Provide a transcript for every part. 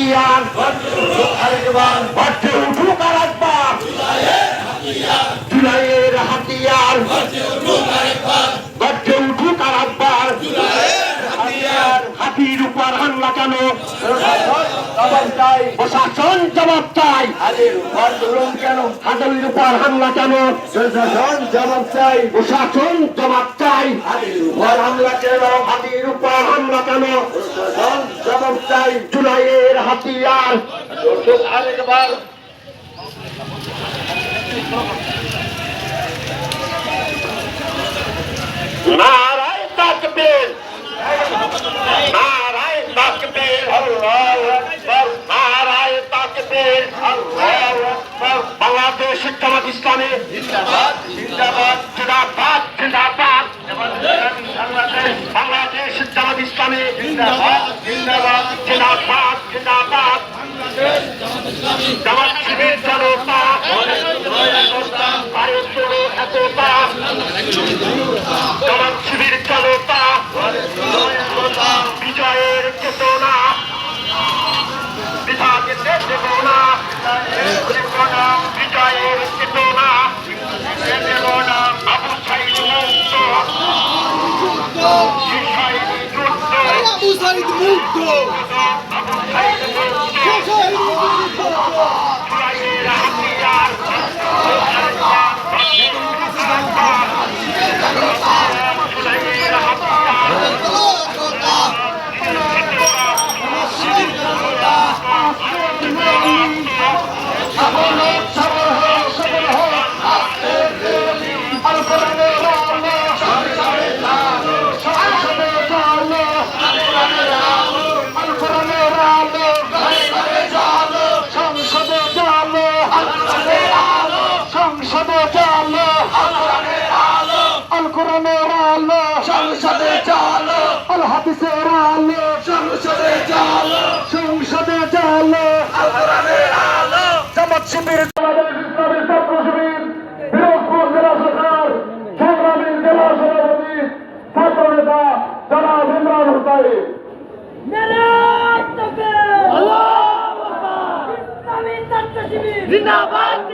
হাতিয়ার। ভরছে উঠুক আর একবার জুলাইয়ের হাতিয়ার। ভরছে উঠুক আর একবার হাতির উপর হামলা কেন? প্রশাসন জবাব চাই। হাতির উপর হামলা কেন? প্রশাসন জবাব চাই। প্রশাসন জবাব চাই। হাজির ঘর হামলা কেন? হাতির উপর হামলা কেন? প্রশাসন জবাব চাই জুলাইয়ের হাতিয়ার। আরেকবার। নারায় তাকবীর। নারায় তাকবীর। আল্লাহু আকবার নারায় তাকবীর। আল্লাহু আকবার বাংলাদেশ জামাত ইসলামী। জিন্দাবাদ। জিন্দাবাদ জিন্দাবাদ জিন্দাবাদ। বাংলাদেশ ইসলামী জিন্দাবাদ জিন্দাবাদ আবু সাইদ মুগ্ধ আল কোরআনের আলো। সংসদে চলো আল। হাদিসের আলো। সংসদে চলো সংসদে চালো কোরআনের আলো জামাত শিবির। জিন্দাবাদ।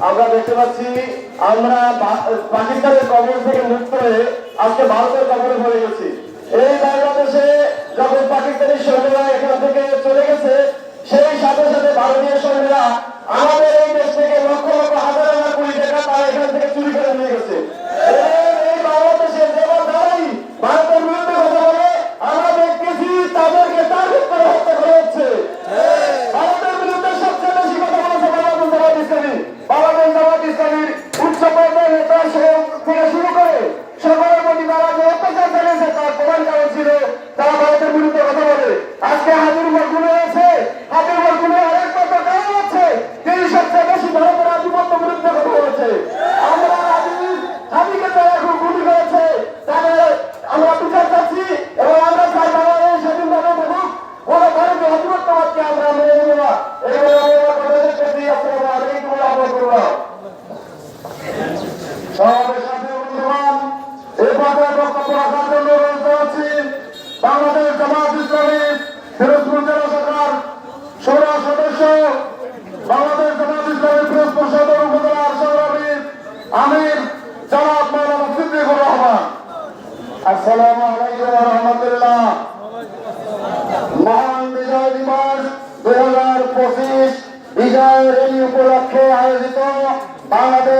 আমরা দেখতে পাচ্ছি আমরা পাকিস্তানের কবর থেকে মুক্ত হয়ে আজকে ভারতের কবরে পড়ে গেছি। এই বাংলাদেশে যখন পাকিস্তানি সৈন্যরা এখান থেকে চলে গেছে, সেই সাথে সাথে ভারতীয় সৈন্যরা আমাদের এই দেশ থেকে লক্ষ লক্ষ হাজার হাজার কোটি টাকা তারা এখান থেকে চুরি করে নিয়ে গেছে এবং এই বাংলাদেশে যেমন দাঁড়াই ভারতের বিরুদ্ধে কথা বলে আমরা দেখতেছি তাদেরকে টার্গেট করে হত্যা করা হচ্ছে ভারতের বিরুদ্ধে সবচেয়ে বেশি কথা বলেছে বাংলাদেশ জামাত ইসলামী বাংলাদেশ জামাত ইসলামীর উচ্চ পর্যায়ের নেতা সে- থেকে শুরু করে সকলের প্রতি তারা যে অত্যাচার চালিয়েছে তার প্রমাণ কারণ ছিল তারা ভারতের বিরুদ্ধে কথা বলে আজকে হাজির উপর গুণে আছে হাজির উপর গুণে আরেক মাত্র কারণ আছে তিনি সবচেয়ে বেশি ভারতের আধিপত্য বিরুদ্ধে কথা বলেছে আমরা হাজির হাজিকে তারা এখন গুলি করেছে তাদের আমরা বিচার চাচ্ছি এবং আমরা চাই বাংলাদেশ স্বাধীনভাবে থাকুক কোন ভারতীয় আধিপত্যবাদকে আমরা মেনে নেব না এই বলে আমি আমার কথা শেষ করছি আসসালামু আলাইকুম ওয়া রাহমাতুল্লাহ সমাবেশ সাথী বন্ধুগণ এই পর্যায়ে বক্তব্য রাখার জন্য অনুরোধ করছি বাংলাদেশ জামাত ইসলামী ফিরোজপুর জেলা শাখার সৌরা সদস্য বাংলাদেশ জামাত ইসলামী ফিরোজপুর সদর উপজেলার সংগ্রামী আমির জনাব মৌলানা সিদ্দিকুর রহমান আসসালামু আলাইকুম ওয়া রাহমাতুল্লাহ মহান বিজয় দিবস দুই হাজার পঁচিশ বিজয় র্যালি উপলক্ষে আয়োজিত বাংলাদেশ